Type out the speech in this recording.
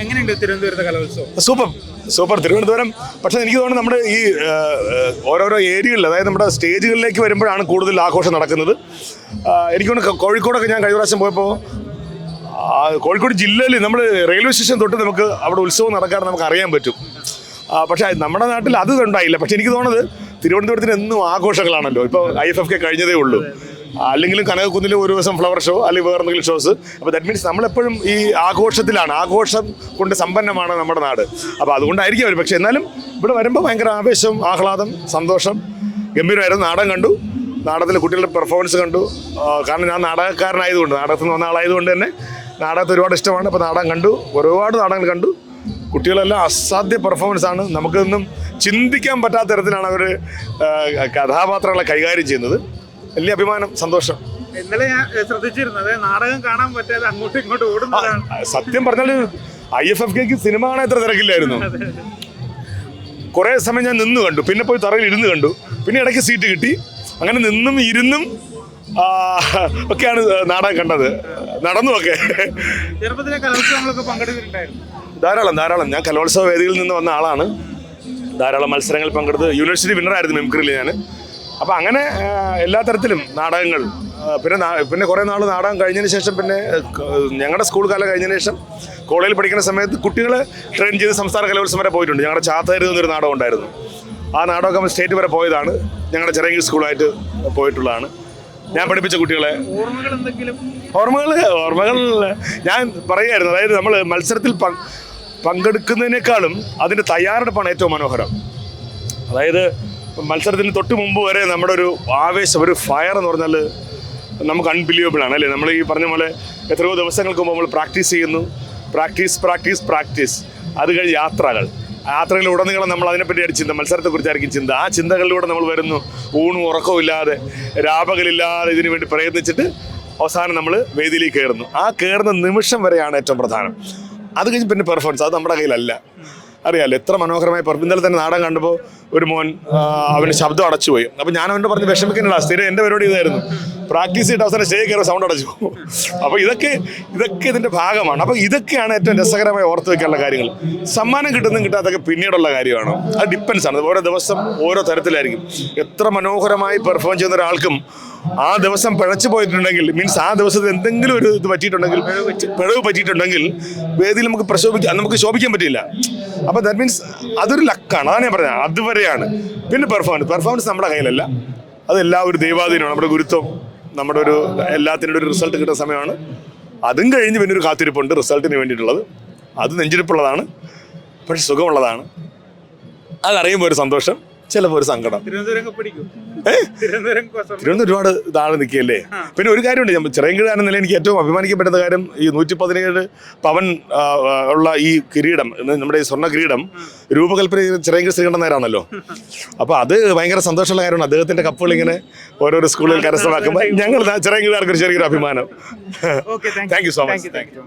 എങ്ങനെയുണ്ട് തിരുവനന്തപുരത്തെ Kalolsavam? Super. Super. Thiruvananthapuram. പക്ഷെ എനിക്ക് തോന്നുന്നു നമ്മുടെ ഈ ഓരോരോ ഏരിയകളിൽ അതായത് നമ്മുടെ സ്റ്റേജുകളിലേക്ക് വരുമ്പോഴാണ് കൂടുതൽ ആഘോഷം നടക്കുന്നത്. എനിക്ക് തോന്നുന്നു കോഴിക്കോടൊക്കെ ഞാൻ കഴിഞ്ഞ പ്രാവശ്യം പോയപ്പോൾ കോഴിക്കോട് ജില്ലയിൽ നമ്മൾ റെയിൽവേ സ്റ്റേഷൻ തൊട്ട് നമുക്ക് അവിടെ ഉത്സവം നടക്കാറ് നമുക്ക് അറിയാൻ പറ്റും. പക്ഷേ നമ്മുടെ നാട്ടിൽ അത് ഉണ്ടായില്ല. പക്ഷെ എനിക്ക് തോന്നുന്നത് തിരുവനന്തപുരത്തിന് എന്നും ആഘോഷങ്ങളാണല്ലോ. ഇപ്പോൾ ഐ എഫ് എഫ് കെ കഴിഞ്ഞതേ ഉള്ളൂ. അല്ലെങ്കിലും കനകക്കുന്നിൽ ഒരു ദിവസം ഫ്ലവർ ഷോ അല്ലെങ്കിൽ വേറെ എന്തെങ്കിലും ഷോസ് അപ്പോൾ ദാറ്റ് മീൻസ് നമ്മളെപ്പോഴും ഈ ആഘോഷത്തിലാണ്. ആഘോഷം കൊണ്ട് സമ്പന്നമാണ് നമ്മുടെ നാട്. അപ്പോൾ അതുകൊണ്ടായിരിക്കും അവർ പക്ഷേ എന്നാലും ഇവിടെ വരുമ്പോൾ ഭയങ്കര ആവേശം ആഹ്ലാദം സന്തോഷം. ഗംഭീരമായിരുന്നു. നാടകം കണ്ടു. നാടകത്തിൽ കുട്ടികളുടെ പെർഫോമൻസ് കണ്ടു. കാരണം ഞാൻ നാടകക്കാരനായതുകൊണ്ട് നാടകത്തിൽ നിന്ന് വന്ന ആളായതുകൊണ്ട് തന്നെ നാടകത്തെ ഒരുപാട് ഇഷ്ടമാണ്. അപ്പോൾ നാടകം കണ്ടു. ഒരുപാട് നാടകങ്ങൾ കണ്ടു. കുട്ടികളെല്ലാം അസാധ്യ പെർഫോമൻസ് ആണ്. നമുക്കൊന്നും ചിന്തിക്കാൻ പറ്റാത്ത തരത്തിലാണ് അവർ കഥാപാത്രങ്ങളെ കൈകാര്യം ചെയ്യുന്നത്. വലിയ അഭിമാനം സന്തോഷം. ഇന്നലെ ഞാൻ ശ്രദ്ധിച്ചിരുന്നത് നാടകം കാണാൻ പറ്റാതെ അങ്ങോട്ടും ഇങ്ങോട്ടും ഓടുന്നതാണ്. സത്യം പറഞ്ഞാൽ ഐ എഫ് എഫ് കെക്ക് സിനിമ കാണാൻ എത്ര തിരക്കില്ലായിരുന്നു കുറേ സമയം ഞാൻ നിന്ന് കണ്ടു. പിന്നെ പോയി തറയിൽ ഇരുന്ന് കണ്ടു. പിന്നെ ഇടയ്ക്ക് സീറ്റ് കിട്ടി. അങ്ങനെ നിന്നും ഇരുന്നും ഒക്കെയാണ് നാടകം കണ്ടത്. നടന്നുമൊക്കെ ചെറുപ്പത്തിലെ കലോത്സവങ്ങളൊക്കെ പങ്കെടുത്തിട്ടുണ്ടായിരുന്നു. ധാരാളം ധാരാളം. ഞാൻ കലോത്സവ വേദിയിൽ നിന്ന് വന്ന ആളാണ്. ധാരാളം മത്സരങ്ങൾ പങ്കെടുത്ത് യൂണിവേഴ്സിറ്റി വിന്നറായിരുന്നു മെംക്രിയിൽ ഞാൻ. അപ്പോൾ അങ്ങനെ എല്ലാ തരത്തിലും നാടകങ്ങൾ പിന്നെ പിന്നെ കുറേ നാൾ നാടകം കഴിഞ്ഞതിന് ശേഷം പിന്നെ ഞങ്ങളുടെ സ്കൂൾ കാലം കഴിഞ്ഞതിന് ശേഷം കോളേജിൽ പഠിക്കുന്ന സമയത്ത് കുട്ടികൾ ട്രെയിൻ ചെയ്ത് സംസ്ഥാന കലോത്സവം വരെ പോയിട്ടുണ്ട്. ഞങ്ങളുടെ ചാത്തരുത് എന്നൊരു നാടകം ഉണ്ടായിരുന്നു. ആ നാടകമൊക്കെ നമ്മൾ സ്റ്റേറ്റ് വരെ പോയതാണ്. ഞങ്ങളുടെ ചെറിയ സ്കൂളായിട്ട് പോയിട്ടുള്ളതാണ്. ഞാൻ പഠിപ്പിച്ച കുട്ടികളെ. ഓർമ്മകൾ ഓർമ്മകൾ ഞാൻ പറയുമായിരുന്നു. അതായത് നമ്മൾ മത്സരത്തിൽ പങ്ക് പങ്കെടുക്കുന്നതിനേക്കാളും അതിന്റെ തയ്യാറെടുപ്പാണ് ഏറ്റവും മനോഹരം. അതായത് മത്സരത്തിന് തൊട്ട് മുമ്പ് വരെ നമ്മുടെ ഒരു ആവേശം ഒരു ഫയർ എന്ന് പറഞ്ഞാൽ നമുക്ക് അൺബിലീവബിൾ ആണ് അല്ലേ? നമ്മൾ ഈ പറഞ്ഞ പോലെ എത്രയോ ദിവസങ്ങൾക്ക് മുമ്പ് നമ്മൾ പ്രാക്ടീസ് ചെയ്യുന്നു. പ്രാക്ടീസ് പ്രാക്ടീസ് പ്രാക്ടീസ് അത് കഴിഞ്ഞ് യാത്രകൾ. യാത്രകളിലുടനീളം നമ്മൾ അതിനെപ്പറ്റിയാണ് ചിന്ത മത്സരത്തെക്കുറിച്ചായിരിക്കും ചിന്ത. ആ ചിന്തകളിലൂടെ നമ്മൾ വരുന്നു. ഊണും ഉറക്കവും ഇല്ലാതെ രാപകലില്ലാതെ ഇതിനു വേണ്ടി പ്രയത്നിച്ചിട്ട് അവസാനം നമ്മൾ വേദിയിലേക്ക് കയറുന്നു. ആ കയറുന്ന നിമിഷം വരെയാണ് ഏറ്റവും പ്രധാനം. അത് കഴിഞ്ഞ് പിന്നെ പെർഫോമൻസ് അത് നമ്മുടെ കയ്യിലല്ല. അറിയാലോ എത്ര മനോഹരമായ പെർഫോം ഇന്നലെ തന്നെ നാടകം കണ്ടപ്പോൾ ഒരു മോൻ അവന് ശബ്ദം അടച്ചുപോയി അപ്പം ഞാൻ അവന്റെ പറഞ്ഞ് വിഷമിക്കുന്നില്ല സ്ഥിരം എന്റെ പരിപാടി ഇതായിരുന്നു. പ്രാക്ടീസ് ചെയ്തിട്ട് അവസാനം സ്റ്റേ കയറി സൗണ്ട് അടച്ചു അപ്പോൾ ഇതൊക്കെ ഇതൊക്കെ ഇതിന്റെ ഭാഗമാണ്. അപ്പോൾ ഇതൊക്കെയാണ് ഏറ്റവും രസകരമായി ഓർത്ത് വെക്കാനുള്ള കാര്യങ്ങൾ. സമ്മാനം കിട്ടുന്നതും കിട്ടാത്തൊക്കെ പിന്നീടുള്ള കാര്യമാണ്. അത് ഡിപ്പെൻസ് ആണ്. ഓരോ ദിവസം ഓരോ തരത്തിലായിരിക്കും. എത്ര മനോഹരമായി പെർഫോം ചെയ്യുന്ന ഒരാൾക്കും ആ ദിവസം പിഴച്ചു പോയിട്ടുണ്ടെങ്കിൽ മീൻസ് ആ ദിവസത്തിൽ എന്തെങ്കിലും ഒരു ഇത് പറ്റിയിട്ടുണ്ടെങ്കിൽ പിഴവ് പറ്റിയിട്ടുണ്ടെങ്കിൽ വേദിയിൽ നമുക്ക് പ്രശോഭിക്കാൻ നമുക്ക് ശോഭിക്കാൻ പറ്റില്ല. അപ്പോൾ ദാറ്റ് മീൻസ് അതൊരു ലക്കാണ് അതാണ് ഞാൻ പറഞ്ഞത്. അതുവരെയാണ് പിന്നെ പെർഫോമൻസ് പെർഫോമൻസ് നമ്മുടെ കയ്യിലല്ല. അതെല്ലാം ഒരു ദൈവാധീനമാണ്. നമ്മുടെ ഗുരുത്വം നമ്മുടെ ഒരു എല്ലാത്തിന്റെ ഒരു റിസൾട്ട് കിട്ടുന്ന സമയമാണ്. അതും കഴിഞ്ഞ് പിന്നെ ഒരു കാത്തിരിപ്പുണ്ട് റിസൾട്ടിന് വേണ്ടിയിട്ടുള്ളത്. അത് നെഞ്ചിരിപ്പുള്ളതാണ് പക്ഷെ സുഖമുള്ളതാണ്. അതറിയുമ്പോൾ ഒരു സന്തോഷം. ചിലപ്പോൾ ഒരു സങ്കടം. തിരുവനന്തപുരം ഒരുപാട് താഴെ നിൽക്കുകയല്ലേ? പിന്നെ ഒരു കാര്യമുണ്ട് ഞാൻ ചിറയൻകിഴ എന്ന നിലയിൽ എനിക്ക് ഏറ്റവും അഭിമാനിക്കപ്പെടുന്ന കാര്യം ഈ നൂറ്റി പതിനേഴ് പവൻ ഉള്ള ഈ കിരീടം നമ്മുടെ ഈ സ്വർണ കിരീടം രൂപകൽപ്പന ചിറയൻകിഴ ശ്രീകണ്ഠൻ നേരാണല്ലോ അപ്പോൾ അത് ഭയങ്കര സന്തോഷമുള്ള കാര്യമാണ്. അദ്ദേഹത്തിന്റെ കപ്പുകൾ ഇങ്ങനെ ഓരോരോ സ്കൂളുകൾ കരസ്ഥമാക്കുമ്പോൾ ഞങ്ങൾ ചിറയൻകിഴാർക്ക് ഒരു ചെറിയൊരു അഭിമാനം. Thank you so much thank you.